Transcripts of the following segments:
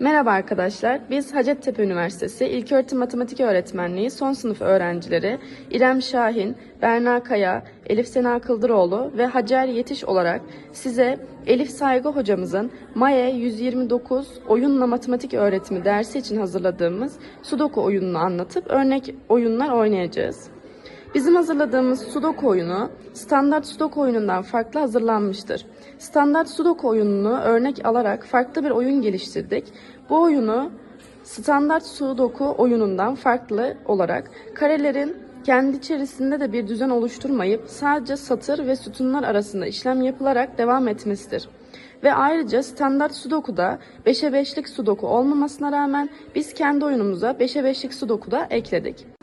Merhaba arkadaşlar. Biz Hacettepe Üniversitesi İlköğretim Matematik Öğretmenliği son sınıf öğrencileri İrem Şahin, Berna Kaya, Elif Sena Kıldıroğlu ve Hacer Yetiş olarak size Elif Saygı hocamızın MAE 129 oyunla matematik öğretimi dersi için hazırladığımız Sudoku oyununu anlatıp örnek oyunlar oynayacağız. Bizim hazırladığımız Sudoku oyunu standart Sudoku oyunundan farklı hazırlanmıştır. Standart Sudoku oyununu örnek alarak farklı bir oyun geliştirdik. Bu oyunu standart Sudoku oyunundan farklı olarak karelerin kendi içerisinde de bir düzen oluşturmayıp sadece satır ve sütunlar arasında işlem yapılarak devam etmesidir. Ve ayrıca standart Sudoku'da 5'e 5'lik Sudoku olmamasına rağmen biz kendi oyunumuza 5'e 5'lik Sudoku da ekledik.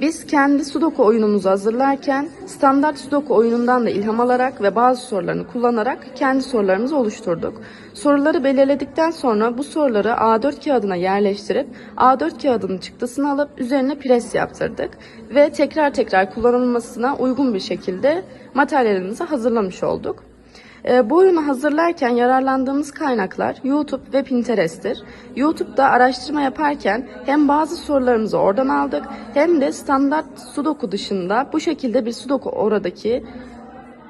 Biz kendi Sudoku oyunumuzu hazırlarken standart Sudoku oyunundan da ilham alarak ve bazı sorularını kullanarak kendi sorularımızı oluşturduk. Soruları belirledikten sonra bu soruları A4 kağıdına yerleştirip A4 kağıdının çıktısını alıp üzerine pres yaptırdık ve tekrar tekrar kullanılmasına uygun bir şekilde materyalimizi hazırlamış olduk. E, Bu oyunu hazırlarken yararlandığımız kaynaklar YouTube ve Pinterest'tir. YouTube'da araştırma yaparken hem bazı sorularımızı oradan aldık hem de standart Sudoku dışında bu şekilde bir Sudoku oradaki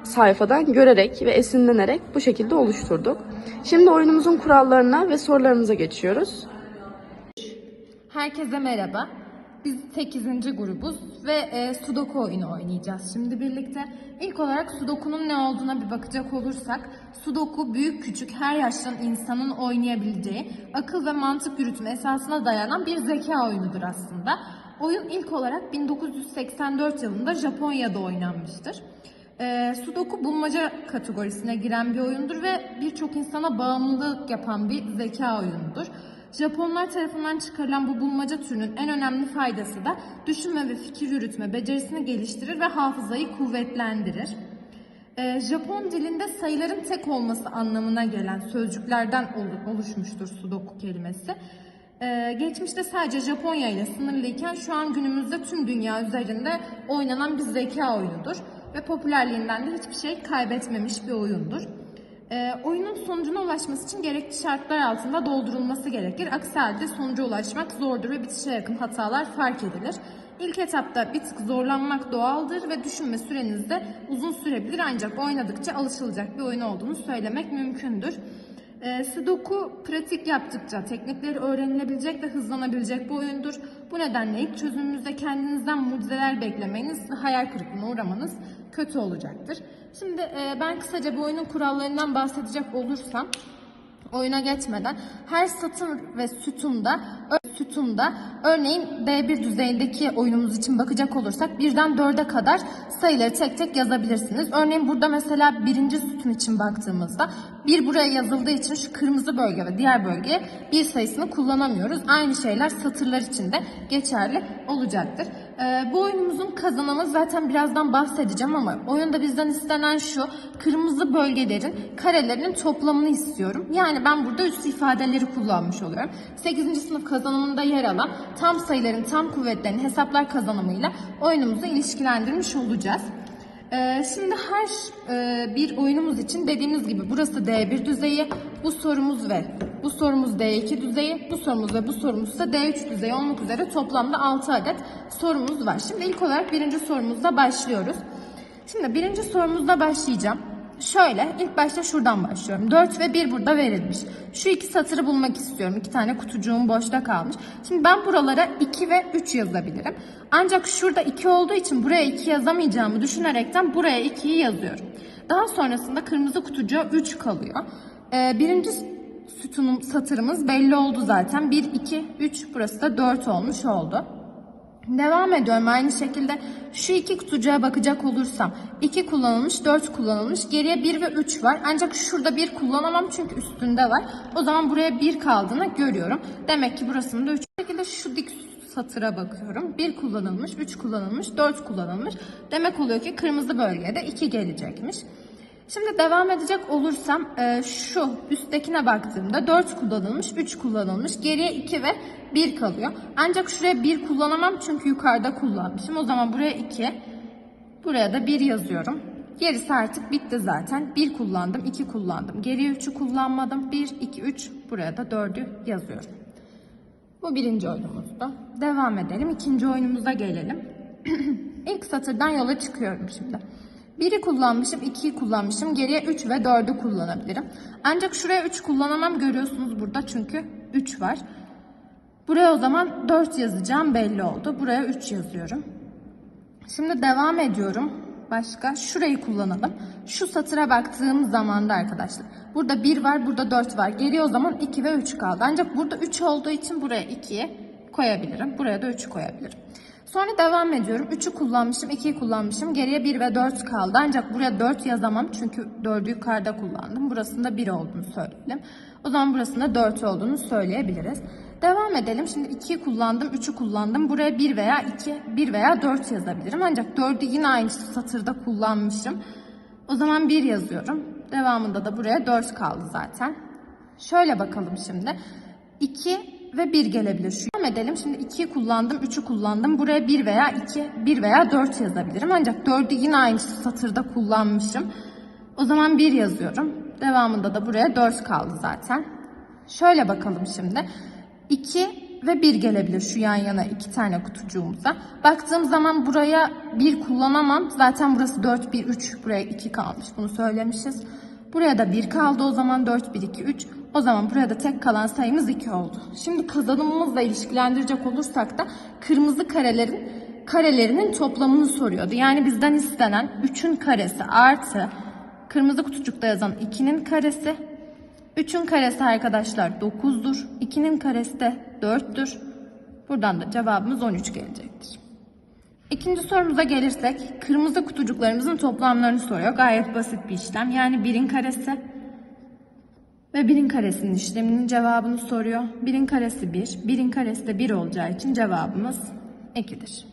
sayfadan görerek ve esinlenerek bu şekilde oluşturduk. Şimdi oyunumuzun kurallarına ve sorularımıza geçiyoruz. Herkese merhaba. Biz 8. grubuz ve e, Sudoku oyunu oynayacağız şimdi birlikte. İlk olarak Sudoku'nun ne olduğuna bir bakacak olursak, Sudoku büyük küçük her yaştan insanın oynayabileceği, akıl ve mantık yürütme esasına dayanan bir zeka oyunudur aslında. Oyun ilk olarak 1984 yılında Japonya'da oynanmıştır. E, Sudoku bulmaca kategorisine giren bir oyundur ve birçok insana bağımlılık yapan bir zeka oyunudur. Japonlar tarafından çıkarılan bu bulmaca türünün en önemli faydası da düşünme ve fikir yürütme becerisini geliştirir ve hafızayı kuvvetlendirir. Ee, Japon dilinde sayıların tek olması anlamına gelen sözcüklerden olu- oluşmuştur sudoku kelimesi. Ee, geçmişte sadece Japonya ile sınırlıyken şu an günümüzde tüm dünya üzerinde oynanan bir zeka oyunudur ve popülerliğinden de hiçbir şey kaybetmemiş bir oyundur. Ee, oyunun sonucuna ulaşması için gerekli şartlar altında doldurulması gerekir. Aksi halde sonuca ulaşmak zordur ve bitişe yakın hatalar fark edilir. İlk etapta bir tık zorlanmak doğaldır ve düşünme süreniz de uzun sürebilir ancak oynadıkça alışılacak bir oyun olduğunu söylemek mümkündür. Ee, Sudoku pratik yaptıkça teknikleri öğrenilebilecek ve hızlanabilecek bir oyundur. Bu nedenle ilk çözümünüzde kendinizden mucizeler beklemeniz hayal kırıklığına uğramanız kötü olacaktır. Şimdi e, ben kısaca bu oyunun kurallarından bahsedecek olursam oyuna geçmeden her satır ve sütunda sütunda örneğin D1 düzeyindeki oyunumuz için bakacak olursak birden 4'e kadar sayıları tek tek yazabilirsiniz. Örneğin burada mesela birinci sütun için baktığımızda bir buraya yazıldığı için şu kırmızı bölge ve diğer bölgeye bir sayısını kullanamıyoruz. Aynı şeyler satırlar için de geçerli olacaktır. Ee, bu oyunumuzun kazanımı zaten birazdan bahsedeceğim ama oyunda bizden istenen şu kırmızı bölgelerin karelerinin toplamını istiyorum. Yani ben burada üst ifadeleri kullanmış oluyorum. 8. sınıf kazanımında yer alan tam sayıların tam kuvvetlerini hesaplar kazanımıyla oyunumuzu ilişkilendirmiş olacağız. Ee, şimdi her e, bir oyunumuz için dediğimiz gibi burası D1 düzeyi, bu sorumuz ve bu sorumuz D2 düzeyi, bu sorumuz ve bu sorumuz da D3 düzeyi olmak üzere toplamda 6 adet sorumuz var. Şimdi ilk olarak birinci sorumuzla başlıyoruz. Şimdi birinci sorumuzla başlayacağım. Şöyle ilk başta şuradan başlıyorum. 4 ve 1 burada verilmiş. Şu iki satırı bulmak istiyorum. İki tane kutucuğum boşta kalmış. Şimdi ben buralara 2 ve 3 yazabilirim. Ancak şurada 2 olduğu için buraya 2 yazamayacağımı düşünerekten buraya 2'yi yazıyorum. Daha sonrasında kırmızı kutucuğa 3 kalıyor. Ee, birinci sütunum satırımız belli oldu zaten. 1, 2, 3 burası da 4 olmuş oldu. Devam ediyorum. Aynı şekilde şu iki kutucuğa bakacak olursam 2 kullanılmış 4 kullanılmış. Geriye 1 ve 3 var. Ancak şurada 1 kullanamam çünkü üstünde var. O zaman buraya 1 kaldığını görüyorum. Demek ki burasının da 3 şekilde şu dik satıra bakıyorum. 1 kullanılmış 3 kullanılmış 4 kullanılmış. Demek oluyor ki kırmızı bölgede 2 gelecekmiş Şimdi devam edecek olursam e, şu üsttekine baktığımda 4 kullanılmış, 3 kullanılmış, geriye 2 ve 1 kalıyor. Ancak şuraya 1 kullanamam çünkü yukarıda kullanmışım. O zaman buraya 2, buraya da 1 yazıyorum. Gerisi artık bitti zaten. 1 kullandım, 2 kullandım. Geriye 3'ü kullanmadım. 1, 2, 3. Buraya da 4'ü yazıyorum. Bu birinci oyunumuzda. Devam edelim. İkinci oyunumuza gelelim. İlk satırdan yola çıkıyorum şimdi. 1'i kullanmışım, 2'yi kullanmışım. Geriye 3 ve 4'ü kullanabilirim. Ancak şuraya 3 kullanamam görüyorsunuz burada çünkü 3 var. Buraya o zaman 4 yazacağım belli oldu. Buraya 3 yazıyorum. Şimdi devam ediyorum. Başka şurayı kullanalım. Şu satıra baktığım zaman da arkadaşlar. Burada 1 var, burada 4 var. Geriye o zaman 2 ve 3 kaldı. Ancak burada 3 olduğu için buraya 2'yi koyabilirim. Buraya da 3'ü koyabilirim. Sonra devam ediyorum. 3'ü kullanmışım, 2'yi kullanmışım. Geriye 1 ve 4 kaldı. Ancak buraya 4 yazamam çünkü 4'ü yukarıda kullandım. Burasında 1 olduğunu söyleyelim. O zaman burasında 4 olduğunu söyleyebiliriz. Devam edelim. Şimdi 2'yi kullandım, 3'ü kullandım. Buraya 1 veya 2, 1 veya 4 yazabilirim. Ancak 4'ü yine aynı satırda kullanmışım. O zaman 1 yazıyorum. Devamında da buraya 4 kaldı zaten. Şöyle bakalım şimdi. 2 ve 1 gelebilir. Şu devam edelim. Şimdi 2'yi kullandım, 3'ü kullandım. Buraya 1 veya 2, 1 veya 4 yazabilirim. Ancak 4'ü yine aynı satırda kullanmışım. O zaman 1 yazıyorum. Devamında da buraya 4 kaldı zaten. Şöyle bakalım şimdi. 2 ve 1 gelebilir şu yan yana iki tane kutucuğumuza. Baktığım zaman buraya 1 kullanamam. Zaten burası 4, 1, 3. Buraya 2 kalmış. Bunu söylemişiz. Buraya da 1 kaldı. O zaman 4, 1, 2, 3. O zaman buraya da tek kalan sayımız 2 oldu. Şimdi kazanımımızla ilişkilendirecek olursak da kırmızı karelerin karelerinin toplamını soruyordu. Yani bizden istenen 3'ün karesi artı kırmızı kutucukta yazan 2'nin karesi 3'ün karesi arkadaşlar 9'dur. 2'nin karesi de 4'tür. Buradan da cevabımız 13 gelecektir. İkinci sorumuza gelirsek kırmızı kutucuklarımızın toplamlarını soruyor. Gayet basit bir işlem. Yani 1'in karesi ve 1'in karesinin işleminin cevabını soruyor. 1'in karesi 1, 1'in karesi de 1 olacağı için cevabımız 2'dir.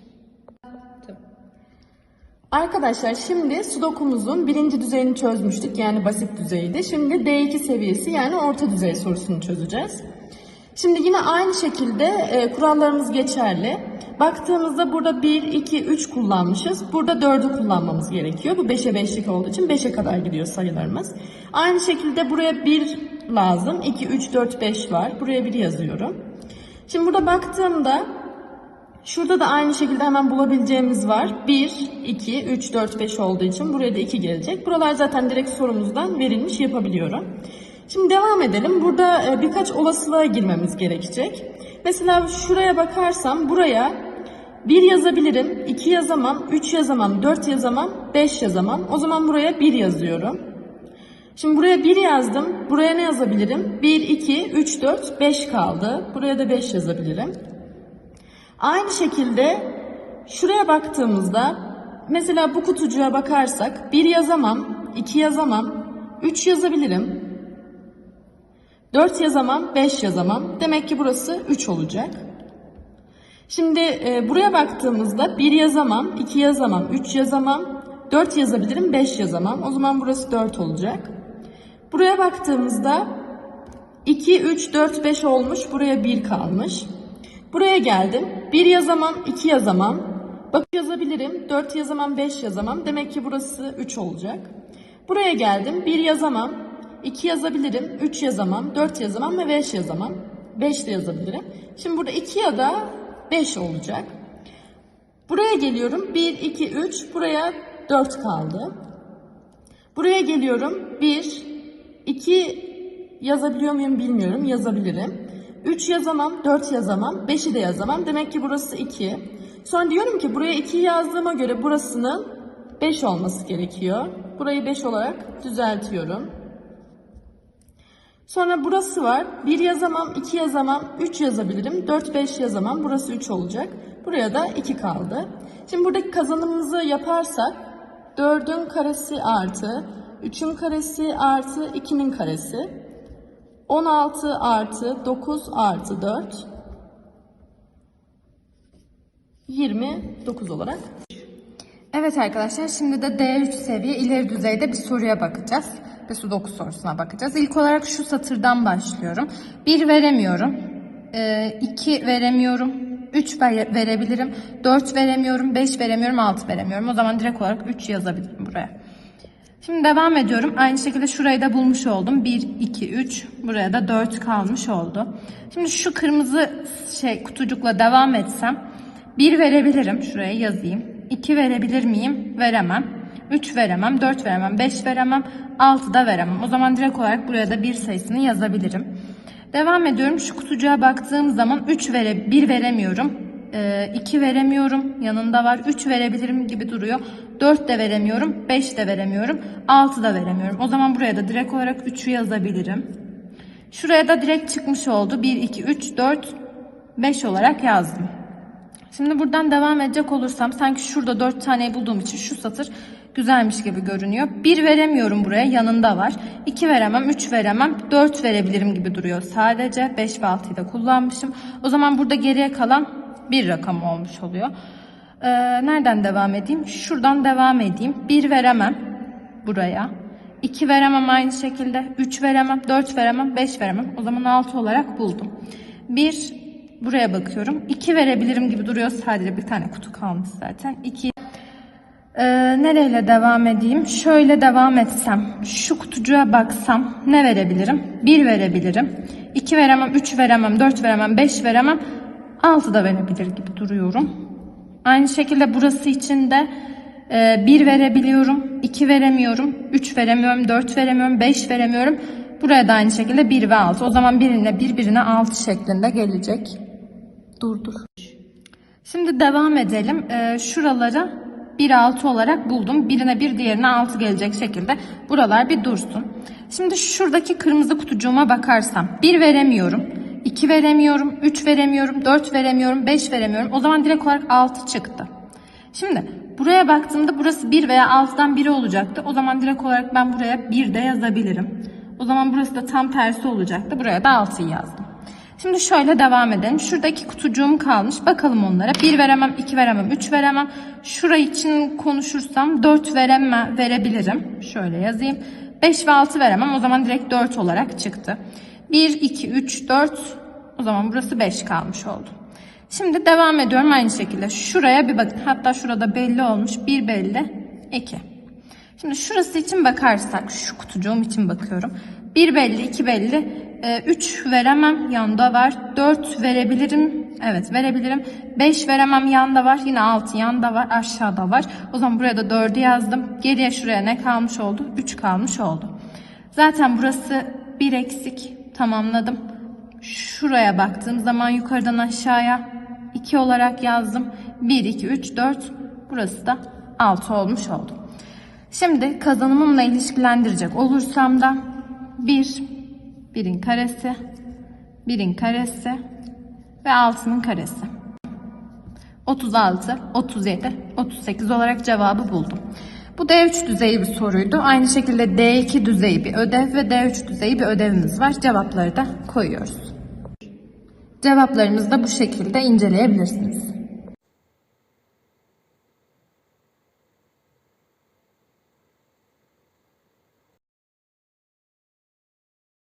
Arkadaşlar şimdi sudokumuzun birinci düzeyini çözmüştük yani basit düzeydi. Şimdi D2 seviyesi yani orta düzey sorusunu çözeceğiz. Şimdi yine aynı şekilde e, kurallarımız geçerli. Baktığımızda burada 1, 2, 3 kullanmışız. Burada 4'ü kullanmamız gerekiyor. Bu 5'e 5'lik olduğu için 5'e kadar gidiyor sayılarımız. Aynı şekilde buraya 1 lazım. 2, 3, 4, 5 var. Buraya 1 yazıyorum. Şimdi burada baktığımda Şurada da aynı şekilde hemen bulabileceğimiz var. 1, 2, 3, 4, 5 olduğu için buraya da 2 gelecek. Buralar zaten direkt sorumuzdan verilmiş yapabiliyorum. Şimdi devam edelim. Burada e, birkaç olasılığa girmemiz gerekecek. Mesela şuraya bakarsam buraya 1 yazabilirim, 2 yazamam, 3 yazamam, 4 yazamam, 5 yazamam. O zaman buraya 1 yazıyorum. Şimdi buraya 1 yazdım. Buraya ne yazabilirim? 1, 2, 3, 4, 5 kaldı. Buraya da 5 yazabilirim. Aynı şekilde şuraya baktığımızda mesela bu kutucuğa bakarsak 1 yazamam, 2 yazamam, 3 yazabilirim. 4 yazamam, 5 yazamam. Demek ki burası 3 olacak. Şimdi e, buraya baktığımızda 1 yazamam, 2 yazamam, 3 yazamam, 4 yazabilirim, 5 yazamam. O zaman burası 4 olacak. Buraya baktığımızda 2, 3, 4, 5 olmuş. Buraya 1 kalmış. Buraya geldim. 1 yazamam, 2 yazamam. Bak yazabilirim. 4 yazamam, 5 yazamam. Demek ki burası 3 olacak. Buraya geldim. 1 yazamam, 2 yazabilirim, 3 yazamam, 4 yazamam ve 5 yazamam. 5 de yazabilirim. Şimdi burada 2 ya da 5 olacak. Buraya geliyorum. 1, 2, 3. Buraya 4 kaldı. Buraya geliyorum. 1, 2 yazabiliyor muyum bilmiyorum. Yazabilirim. 3 yazamam, 4 yazamam, 5'i de yazamam. Demek ki burası 2. Sonra diyorum ki buraya 2 yazdığıma göre burasının 5 olması gerekiyor. Burayı 5 olarak düzeltiyorum. Sonra burası var. 1 yazamam, 2 yazamam, 3 yazabilirim. 4, 5 yazamam. Burası 3 olacak. Buraya da 2 kaldı. Şimdi buradaki kazanımımızı yaparsak 4'ün karesi artı 3'ün karesi artı 2'nin karesi 16 artı 9 artı 4 29 olarak Evet arkadaşlar şimdi de D3 seviye ileri düzeyde bir soruya bakacağız. Ve sudoku sorusuna bakacağız. İlk olarak şu satırdan başlıyorum. 1 veremiyorum. 2 veremiyorum. 3 verebilirim. 4 veremiyorum. 5 veremiyorum. 6 veremiyorum. O zaman direkt olarak 3 yazabilirim buraya. Şimdi devam ediyorum. Aynı şekilde şurayı da bulmuş oldum. 1, 2, 3. Buraya da 4 kalmış oldu. Şimdi şu kırmızı şey kutucukla devam etsem 1 verebilirim. Şuraya yazayım. 2 verebilir miyim? Veremem. 3 veremem, 4 veremem, 5 veremem, 6 da veremem. O zaman direkt olarak buraya da 1 sayısını yazabilirim. Devam ediyorum. Şu kutucuğa baktığım zaman 3 vere 1 veremiyorum. 2 veremiyorum. Yanında var. 3 verebilirim gibi duruyor. 4 de veremiyorum. 5 de veremiyorum. 6 da veremiyorum. O zaman buraya da direkt olarak 3'ü yazabilirim. Şuraya da direkt çıkmış oldu. 1, 2, 3, 4, 5 olarak yazdım. Şimdi buradan devam edecek olursam sanki şurada 4 taneyi bulduğum için şu satır güzelmiş gibi görünüyor. 1 veremiyorum buraya yanında var. 2 veremem, 3 veremem, 4 verebilirim gibi duruyor sadece. 5 ve 6'yı da kullanmışım. O zaman burada geriye kalan bir rakam olmuş oluyor. Ee, nereden devam edeyim? Şuradan devam edeyim. 1 veremem buraya. 2 veremem aynı şekilde. 3 veremem, 4 veremem, 5 veremem. O zaman 6 olarak buldum. 1 buraya bakıyorum. 2 verebilirim gibi duruyor. Sadece bir tane kutu kalmış zaten. 2 ee, nereyle devam edeyim? Şöyle devam etsem, şu kutucuğa baksam ne verebilirim? 1 verebilirim. 2 veremem, 3 veremem, 4 veremem, 5 veremem. 6 da verebilir gibi duruyorum. Aynı şekilde burası için de 1 verebiliyorum, 2 veremiyorum, 3 veremiyorum, 4 veremiyorum, 5 veremiyorum. Buraya da aynı şekilde 1 ve 6. O zaman birine birbirine 6 şeklinde gelecek. Durdur. Şimdi devam edelim. Ee, şuraları 1 6 olarak buldum. Birine 1 diğerine 6 gelecek şekilde buralar bir dursun. Şimdi şuradaki kırmızı kutucuğuma bakarsam 1 veremiyorum. 2 veremiyorum, 3 veremiyorum, 4 veremiyorum, 5 veremiyorum. O zaman direkt olarak 6 çıktı. Şimdi buraya baktığımda burası 1 veya 6'dan biri olacaktı. O zaman direkt olarak ben buraya 1 de yazabilirim. O zaman burası da tam tersi olacaktı. Buraya da 6'yı yazdım. Şimdi şöyle devam edelim. Şurada iki kutucuğum kalmış. Bakalım onlara. 1 veremem, 2 veremem, 3 veremem. Şurayı için konuşursam 4 veremem, verebilirim. Şöyle yazayım. 5 ve 6 veremem. O zaman direkt 4 olarak çıktı. 1, 2, 3, 4. O zaman burası 5 kalmış oldu. Şimdi devam ediyorum aynı şekilde. Şuraya bir bakın. Hatta şurada belli olmuş. 1 belli, 2. Şimdi şurası için bakarsak, şu kutucuğum için bakıyorum. 1 belli, 2 belli, 3 veremem yanda var. 4 verebilirim. Evet verebilirim. 5 veremem yanda var. Yine 6 yanda var. Aşağıda var. O zaman buraya da 4'ü yazdım. Geriye şuraya ne kalmış oldu? 3 kalmış oldu. Zaten burası bir eksik. Tamamladım. Şuraya baktığım zaman yukarıdan aşağıya 2 olarak yazdım. 1, 2, 3, 4. Burası da 6 olmuş oldu. Şimdi kazanımımla ilişkilendirecek olursam da 1, 1'in karesi, 1'in karesi ve 6'nın karesi. 36, 37, 38 olarak cevabı buldum. Bu D3 düzeyi bir soruydu. Aynı şekilde D2 düzeyi bir ödev ve D3 düzeyi bir ödevimiz var. Cevapları da koyuyoruz. Cevaplarımızı da bu şekilde inceleyebilirsiniz.